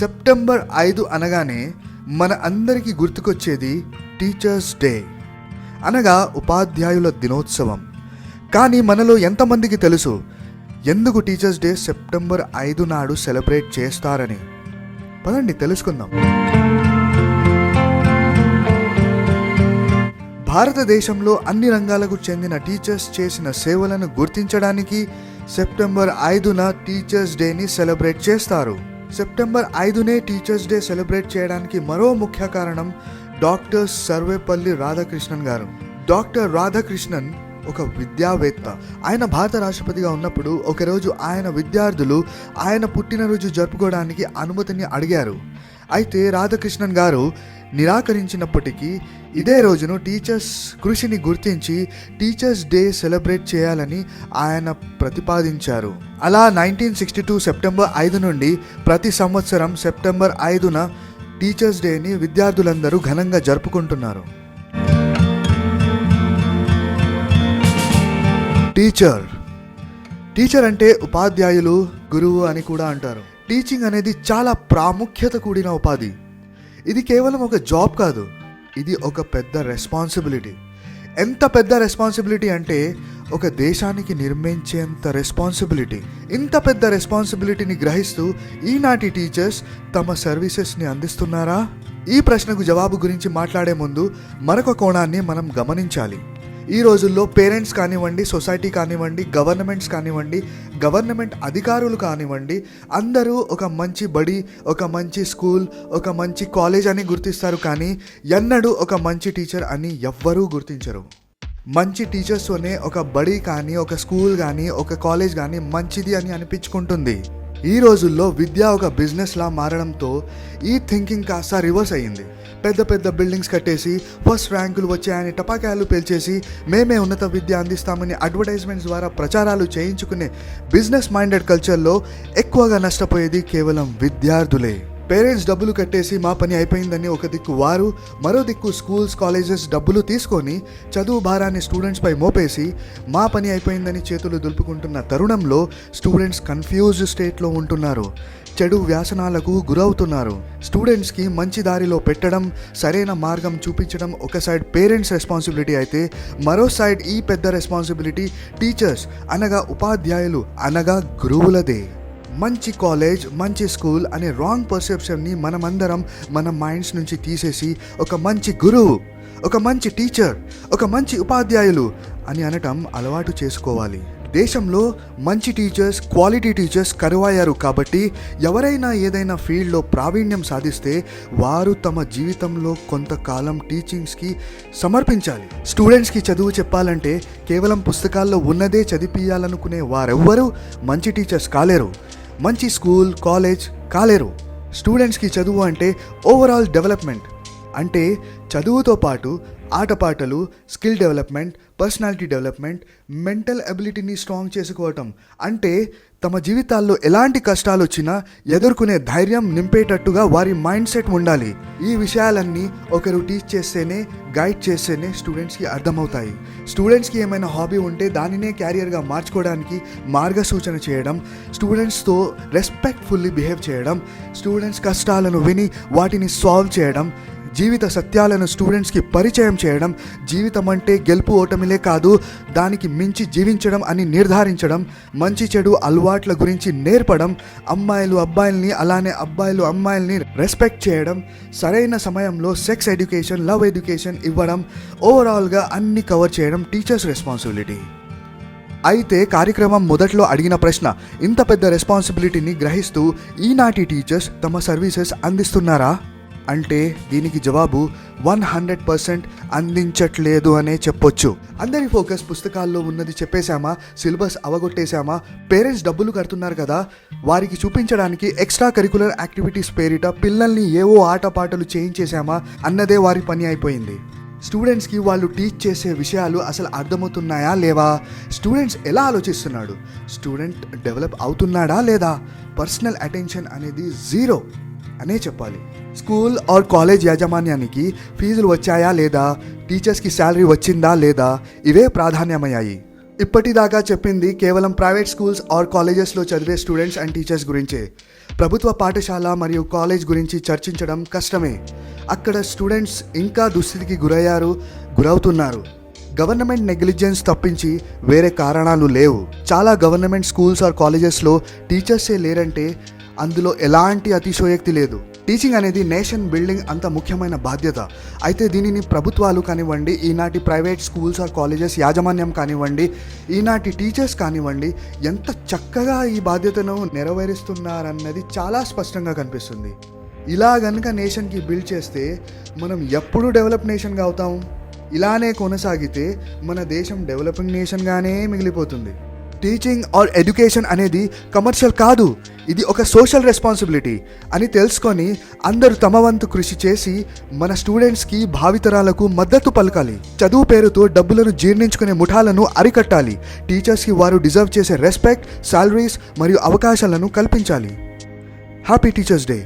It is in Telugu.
సెప్టెంబర్ ఐదు అనగానే మన అందరికీ గుర్తుకొచ్చేది టీచర్స్ డే. అనగా ఉపాధ్యాయుల దినోత్సవం. కానీ మనలో ఎంతమందికి తెలుసు? ఎందుకు టీచర్స్ డే సెప్టెంబర్ ఐదు నాడు సెలబ్రేట్ చేస్తారని? పదండి తెలుసుకుందాం. భారతదేశంలో అన్ని రంగాలకు చెందిన టీచర్స్ చేసిన సేవలను గుర్తించడానికి సెప్టెంబర్ ఐదున టీచర్స్ డేని సెలబ్రేట్ చేస్తారు. సెప్టెంబర్ ఐదునే టీచర్స్ డే సెలబ్రేట్ చేయడానికి మరో ముఖ్య కారణం డాక్టర్ సర్వేపల్లి రాధాకృష్ణన్ గారు. డాక్టర్ రాధాకృష్ణన్ ఒక విద్యావేత్త. ఆయన భారత రాష్ట్రపతిగా ఉన్నప్పుడు ఒకరోజు ఆయన విద్యార్థులు ఆయన పుట్టినరోజు జరుపుకోవడానికి అనుమతిని అడిగారు. అయితే రాధాకృష్ణన్ గారు నిరాకరించినప్పటికీ ఇదే రోజును టీచర్స్ కృషిని గుర్తించి టీచర్స్ డే సెలబ్రేట్ చేయాలని ఆయన ప్రతిపాదించారు. అలా నైన్టీన్ సిక్స్టీ టూ సెప్టెంబర్ ఐదు నుండి ప్రతి సంవత్సరం సెప్టెంబర్ ఐదున టీచర్స్ డేని విద్యార్థులందరూ ఘనంగా జరుపుకుంటున్నారు. టీచర్. టీచర్ అంటే ఉపాధ్యాయులు గురువు అని కూడా అంటారు. టీచింగ్ అనేది చాలా ప్రాముఖ్యత కూడిన ఉపాధి. ఇది కేవలం ఒక జాబ్ కాదు ఇది ఒక పెద్ద రెస్పాన్సిబిలిటీ ఎంత పెద్ద రెస్పాన్సిబిలిటీ అంటే ఒక దేశానికి నిర్మించేంత రెస్పాన్సిబిలిటీ ఇంత పెద్ద రెస్పాన్సిబిలిటీని గ్రహిస్తూ ఈనాటి టీచర్స్ తమ సర్వీసెస్ని అందిస్తున్నారా? ఈ ప్రశ్నకు జవాబు గురించి మాట్లాడే ముందు మరొక కోణాన్ని మనం గమనించాలి. ఈ రోజుల్లో పేరెంట్స్ కానివ్వండి సొసైటీ కానివ్వండి గవర్నమెంట్స్ కానివ్వండి గవర్నమెంట్ అధికారులు కానివ్వండి అందరూ ఒక మంచి బడి ఒక మంచి స్కూల్ ఒక మంచి కాలేజ్ అని గుర్తిస్తారు కానీ ఎన్నడూ ఒక మంచి టీచర్ అని ఎవ్వరూ గుర్తించరు. మంచి టీచర్స్తోనే ఒక బడి కానీ ఒక స్కూల్ కానీ ఒక కాలేజ్ కానీ మంచిది అని అనిపించుకుంటుంది. ఈ రోజుల్లో విద్య ఒక బిజినెస్లా మారడంతో ఈ థింకింగ్ కాస్త రివర్స్ అయ్యింది. పెద్ద పెద్ద బిల్డింగ్స్ కట్టేసి ఫస్ట్ ర్యాంకులు వచ్చాయని టపాకాయలు పేల్చేసి మేమే ఉన్నత విద్య అందిస్తామని అడ్వర్టైజ్మెంట్స్ ద్వారా ప్రచారాలు చేయించుకునే బిజినెస్ మైండెడ్ కల్చర్లో ఎక్కువగా నష్టపోయేది కేవలం విద్యార్థులే. పేరెంట్స్ డబ్బులు కట్టేసి మా పని అయిపోయిందని ఒక దిక్కు వారు మరో దిక్కు స్కూల్స్ కాలేజెస్ డబ్బులు తీసుకొని చదువు భారాన్ని స్టూడెంట్స్ పై మోపేసి మా పని అయిపోయిందని చేతులు దులుపుకుంటున్న తరుణంలో స్టూడెంట్స్ కన్ఫ్యూజ్డ్ స్టేట్లో ఉంటున్నారు. చెడు వ్యాసనాలకు గురవుతున్నారు. స్టూడెంట్స్కి మంచి దారిలో పెట్టడం సరైన మార్గం చూపించడం ఒక సైడ్ పేరెంట్స్ రెస్పాన్సిబిలిటీ అయితే మరో సైడ్ ఈ పెద్ద రెస్పాన్సిబిలిటీ టీచర్స్ అనగా ఉపాధ్యాయులు అనగా గురువులదే. మంచి కాలేజ్ మంచి స్కూల్ అనే రాంగ్ పర్సెప్షన్ని మనమందరం మన మైండ్స్ నుంచి తీసేసి ఒక మంచి గురువు ఒక మంచి టీచర్ ఒక మంచి ఉపాధ్యాయులు అని అనటం అలవాటు చేసుకోవాలి. దేశంలో మంచి టీచర్స్ క్వాలిటీ టీచర్స్ కరువయ్యారు కాబట్టి ఎవరైనా ఏదైనా ఫీల్డ్లో ప్రావీణ్యం సాధిస్తే వారు తమ జీవితంలో కొంతకాలం టీచింగ్స్కి సమర్పించాలి. స్టూడెంట్స్కి చదువు చెప్పాలంటే కేవలం పుస్తకాల్లో ఉన్నదే చదివియాలనుకునే వారెవ్వరూ మంచి టీచర్స్ కాలేరు. మంచి స్కూల్ కాలేజ్ కాలేరు. స్టూడెంట్స్కి చదువు అంటే ఓవరాల్ డెవలప్మెంట్ అంటే చదువుతో పాటు ఆటపాటలు skill development personality development mental అబిలిటీని strong చేసుకోవటం. అంటే తమ జీవితాల్లో ఎలాంటి కష్టాలు వచ్చినా ఎదుర్కొనే ధైర్యం నింపేటట్టుగా వారి మైండ్ సెట్ ఉండాలి. ఈ విషయాలన్నీ ఒకరు టీచ్ చేస్తేనే గైడ్ చేస్తేనే స్టూడెంట్స్కి అర్థమవుతాయి. స్టూడెంట్స్కి ఏమైనా హాబీ ఉంటే దానినే క్యారియర్గా మార్చుకోవడానికి మార్గసూచన చేయడం స్టూడెంట్స్తో రెస్పెక్ట్ఫుల్లీ బిహేవ్ చేయడం స్టూడెంట్స్ కష్టాలను విని వాటిని సాల్వ్ చేయడం జీవిత సత్యాలను స్టూడెంట్స్కి పరిచయం చేయడం జీవితం అంటే గెలుపు ఓటమిలే కాదు దానికి మించి జీవించడం అని నిర్ధారించడం మంచి చెడు అలవాట్ల గురించి నేర్పడం అమ్మాయిలు అబ్బాయిల్ని అలానే అబ్బాయిలు అమ్మాయిల్ని రెస్పెక్ట్ చేయడం సరైన సమయంలో సెక్స్ ఎడ్యుకేషన్ లవ్ ఎడ్యుకేషన్ ఇవ్వడం ఓవరాల్గా అన్ని కవర్ చేయడం టీచర్స్ రెస్పాన్సిబిలిటీ అయితే కార్యక్రమం మొదట్లో అడిగిన ప్రశ్న ఇంత పెద్ద రెస్పాన్సిబిలిటీని గ్రహిస్తూ ఈనాటి టీచర్స్ తమ సర్వీసెస్ అందిస్తున్నారా? అంటే దీనికి జవాబు వన్ హండ్రెడ్ పర్సెంట్ అందించట్లేదు అనే చెప్పొచ్చు. అందరి ఫోకస్ పుస్తకాల్లో ఉన్నది చెప్పేశామా? సిలబస్ అవగొట్టేశామా? పేరెంట్స్ డబ్బులు కడుతున్నారు కదా? వారికి చూపించడానికి ఎక్స్ట్రా కరికులర్ యాక్టివిటీస్ పేరిట పిల్లల్ని ఏవో ఆటపాటలు చేయించేశామా అన్నదే వారి పని అయిపోయింది. స్టూడెంట్స్కి వాళ్ళు టీచ్ చేసే విషయాలు అసలు అర్థమవుతున్నాయా లేవా? స్టూడెంట్స్ ఎలా ఆలోచిస్తున్నాడు? స్టూడెంట్ డెవలప్ అవుతున్నాడా లేదా? పర్సనల్ అటెన్షన్ అనేది జీరో అనే చెప్పాలి. స్కూల్ ఆర్ కాలేజ్ యాజమాన్యానికి ఫీజులు వచ్చాయా లేదా? టీచర్స్కి శాలరీ వచ్చిందా లేదా? ఇవే ప్రాధాన్యమయ్యాయి. ఇప్పటిదాకా చెప్పింది కేవలం ప్రైవేట్ స్కూల్స్ ఆర్ కాలేజెస్లో చదివే స్టూడెంట్స్ అండ్ టీచర్స్ గురించే. ప్రభుత్వ పాఠశాల మరియు కాలేజ్ గురించి చర్చించడం కష్టమే. అక్కడ స్టూడెంట్స్ ఇంకా దుస్థితికి గురయ్యారు గురవుతున్నారు. గవర్నమెంట్ నెగ్లిజెన్స్ తప్పించి వేరే కారణాలు లేవు. చాలా గవర్నమెంట్ స్కూల్స్ ఆర్ కాలేజెస్లో టీచర్సే లేరంటే అందులో ఎలాంటి అతిశయోక్తి లేదు. టీచింగ్ అనేది నేషన్ బిల్డింగ్ అంత ముఖ్యమైన బాధ్యత. అయితే దీనిని ప్రభుత్వాలు కానివ్వండి ఈనాటి ప్రైవేట్ స్కూల్స్ ఆర్ కాలేజెస్ యాజమాన్యం కానివ్వండి ఈనాటి టీచర్స్ కానివ్వండి ఎంత చక్కగా ఈ బాధ్యతను నెరవేరుస్తున్నారన్నది చాలా స్పష్టంగా కనిపిస్తుంది. ఇలా గనుక నేషన్కి బిల్డ్ చేస్తే మనం ఎప్పుడు డెవలప్ నేషన్గా అవుతాం? ఇలానే కొనసాగితే మన దేశం డెవలపింగ్ నేషన్గానే మిగిలిపోతుంది. టీచింగ్ ఆర్ ఎడ్యుకేషన్ అనేది కమర్షియల్ కాదు. ఇది ఒక సోషల్ రెస్పాన్సిబిలిటీ అని తెలుసుకొని అందరూ తమ వంతు కృషి చేసి మన స్టూడెంట్స్కి భావితరాలకు మద్దతు పలకాలి. చదువు పేరుతో డబ్బులను జీర్ణించుకునే ముఠాలను అరికట్టాలి. టీచర్స్కి వారు డిజర్వ్ చేసే రెస్పెక్ట్ శాలరీస్ మరియు అవకాశాలను కల్పించాలి. Happy teachers day